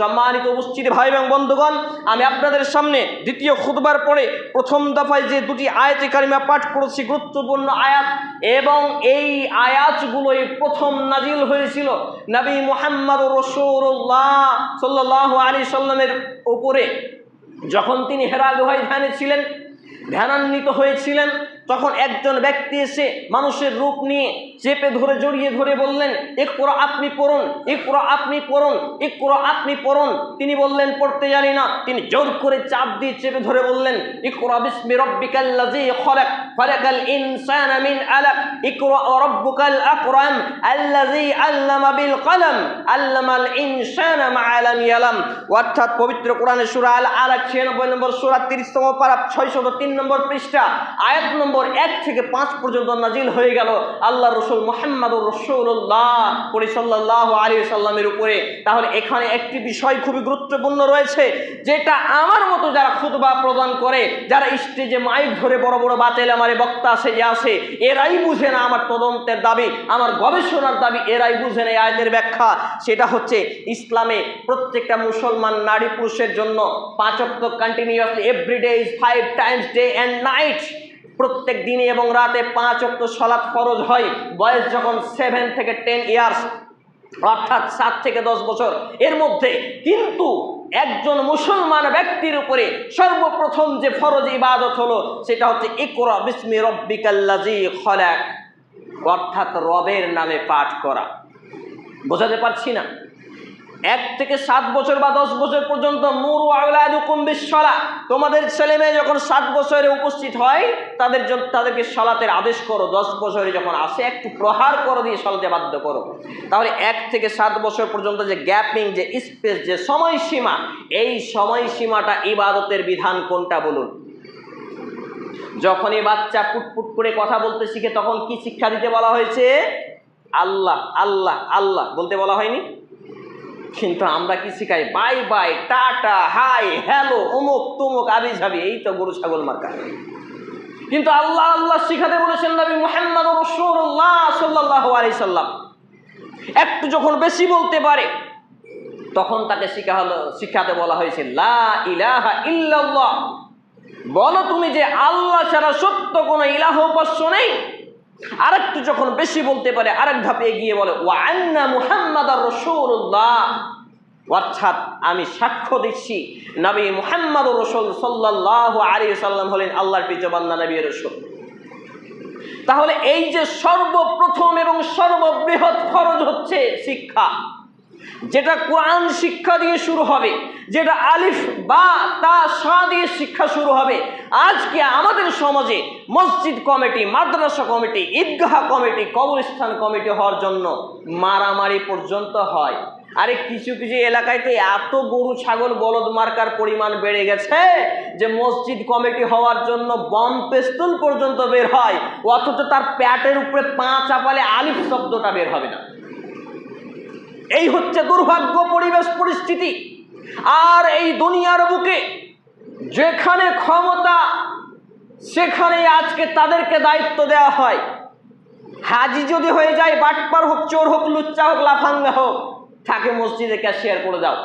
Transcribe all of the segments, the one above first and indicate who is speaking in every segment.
Speaker 1: সম্মানিত উপস্থিত ভাই এবং বন্ধুগণ, আমি আপনাদের সামনে দ্বিতীয় খুদবার পরে প্রথম দফায় যে দুটি আয়াতে কারিমা পাঠ করেছি, গুরুত্বপূর্ণ আয়াত, এবং এই আয়াতগুলোই প্রথম নাজিল হয়েছিল নবী মোহাম্মদ রসুল্লাহ সাল্লাহ আলী সাল্লামের উপরে। যখন তিনি হেরা গুহায় ধ্যানে ছিলেন, ধ্যানান্বিত হয়েছিলেন, তখন একজন ব্যক্তি এসে মানুষের রূপ নিয়ে চেপে ধরে, জড়িয়ে ধরে বললেন একরা আপনি পড়ুন একরা আপনি পড়ুন একরা আপনি পড়ুন। তিনি বললেন, পড়তে জানি না। তিনি জোর করে চাপ দিয়ে চেপে ধরে বললেন, ইকরা বিসমি রব্বিকাল্লাযী খলাক, খলাকাল ইনসানা মিন আলাক, ইকরা রাব্বুকাল আকরাম, আল্লাযী আল্লামা বিল কলম, আল্লামাল ইনসানা মা লাম ইয়ালাম। অর্থাৎ পবিত্র কোরআনের সূরা আল আলাক 96 নম্বর সূরা 30 তম পারা 603 নম্বর পৃষ্ঠা, আয়াত নম্বর এক থেকে পাঁচ পর্যন্ত নাজিল হয়ে গেল। আল্লাহ রসুল মোহাম্মদ রসুল্লাহ পরি সাল্লাহ আলী সাল্লামের উপরে। তাহলে এখানে একটি বিষয় খুবই গুরুত্বপূর্ণ রয়েছে, যেটা আমার মতো যারা খুতবা প্রদান করে, যারা স্টেজে মাইক ধরে বড় বড় বাতেল আমার বক্তা সেজে আসে, এরাই বুঝে না আমার তদন্তের দাবি, আমার গবেষণার দাবি, এরাই বুঝে না এই আয়তের ব্যাখ্যা। সেটা হচ্ছে ইসলামে প্রত্যেকটা মুসলমান নারী পুরুষের জন্য পাঁচক্ত continuously everyday is five times day and night প্রত্যেক দিনে এবং রাতে পাঁচ অক্ট সলাৎ ফরজ হয়। বয়স যখন সেভেন থেকে টেন ইয়ার্স অর্থাৎ সাত থেকে দশ বছর, এর মধ্যে কিন্তু একজন মুসলমান ব্যক্তির উপরে সর্বপ্রথম যে ফরজ ইবাদত হলো, সেটা হচ্ছে ইকরা বিসমি রব্বিকাল্লাজি খলাক, অর্থাৎ রবের নামে পাঠ করা। বোঝাতে পারছি না? এক থেকে সাত বছর বা দশ বছর পর্যন্ত মুরু আউলাদুকুম বিশ্বলা তোমাদের ছেলে মেয়ে যখন সাত বছরে উপস্থিত হয়, তাদের তাদেরকে সলাতের আদেশ করো, দশ বছরে যখন আসে, একটু প্রহার করো দিয়ে সলাতে বাধ্য করো। তাহলে এক থেকে সাত বছর পর্যন্ত যে গ্যাপিং যে স্পেস, যে সময়সীমা, এই সময়সীমাটা ইবাদতের বিধান কোনটা বলুন? যখনই বাচ্চা পুটপুট করে কথা বলতে শিখে, তখন কি শিক্ষা দিতে বলা হয়েছে? আল্লাহ আল্লাহ আল্লাহ। বলতে বলা হয়নি? কিন্তু আমরা কি শিখাই? Bye bye, tata, hi, hello, অমুক, তুমুক, আবি ঝাবি, এই তো গরু, ছাগল, মার্কা। কিন্তু আল্লাহ আল্লাহ শিখাতে বলেছেন নবী মোহাম্মদ রসুল্লাহ সাল্লাহ আলি সাল্লাম। একটু যখন বেশি বলতে পারে, তখন তাকে শিখা হলো শিখাতে বলা হয়েছে, লা ইলাহা ইল্লাল্লাহ। বলো তুমি যে আল্লাহ ছাড়া সত্য কোনো ইলাহ উপাস্য নেই? আরেকটু যখন বেশি বলতে পারে, আরেক ধাপে এগিয়ে বলে ও আন্না মুহাম্মদ অর্থাৎ আমি সাক্ষ্য দিচ্ছি, নবী মুহাম্মদ রসুল সাল্লাহ আলী সাল্লাম হলেন আল্লাহর পিজবান্না নবী রসুল। তাহলে এই যে সর্বপ্রথম এবং সর্ববৃহৎ খরচ হচ্ছে শিক্ষা, যেটা কোরআন শিক্ষা দিয়ে শুরু হবে, যেটা আলিফ বা তা সা দিয়ে শিক্ষা শুরু হবে। আজকে আমাদের সমাজে মসজিদ কমিটি, মাদ্রাসা কমিটি, ঈদগাহ কমিটি, কবরস্থান কমিটি হওয়ার জন্য মারামারি পর্যন্ত হয়। আরে কিছু কিছু এলাকায়তে এত গরু, ছাগল, বলদ মার্কার পরিমাণ বেড়ে গেছে যে মসজিদ কমিটি হওয়ার জন্য বম পেস্তুল পর্যন্ত বের হয়, অথচ তার প্যাটের উপরে পা চাপালে আলিফ শব্দটা বের হবে না। এই হচ্ছে দুর্ভাগ্য পরিবেশ পরিস্থিতি। আর এই দুনিয়ার বুকে যেখানে ক্ষমতা সেখানে আজকে তাদেরকে দায়িত্ব দেওয়া হয়। হাজি যদি হয়ে যায়, বাটপার হোক, চোর হোক, লুচ্চা হোক, লাফাঙ্গা হোক তাকে মসজিদে ক্যাশিয়ার করে দাও।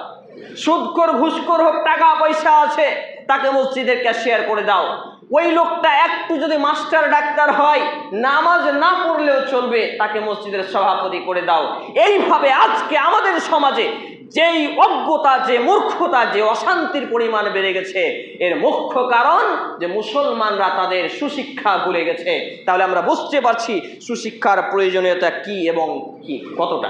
Speaker 1: সুদকর, ঘুষকর হোক, টাকা পয়সা আছে, তাকে মসজিদের ক্যাশিয়ার করে দাও। ওই লোকটা একটু যদি মাস্টার ডাক্তার হয়, নামাজ না পড়লেও চলবে, তাকে মসজিদের সভাপতি করে দাও। এইভাবে আজকে আমাদের সমাজে যেই অজ্ঞতা, যে মূর্খতা, যে অশান্তির পরিমাণ বেড়ে গেছে, এর মুখ্য কারণ যে মুসলমানরা তাদের সুশিক্ষা ভুলে গেছে। তাহলে আমরা বুঝতে পারছি সুশিক্ষার প্রয়োজনীয়তা কি এবং কি, কতটা।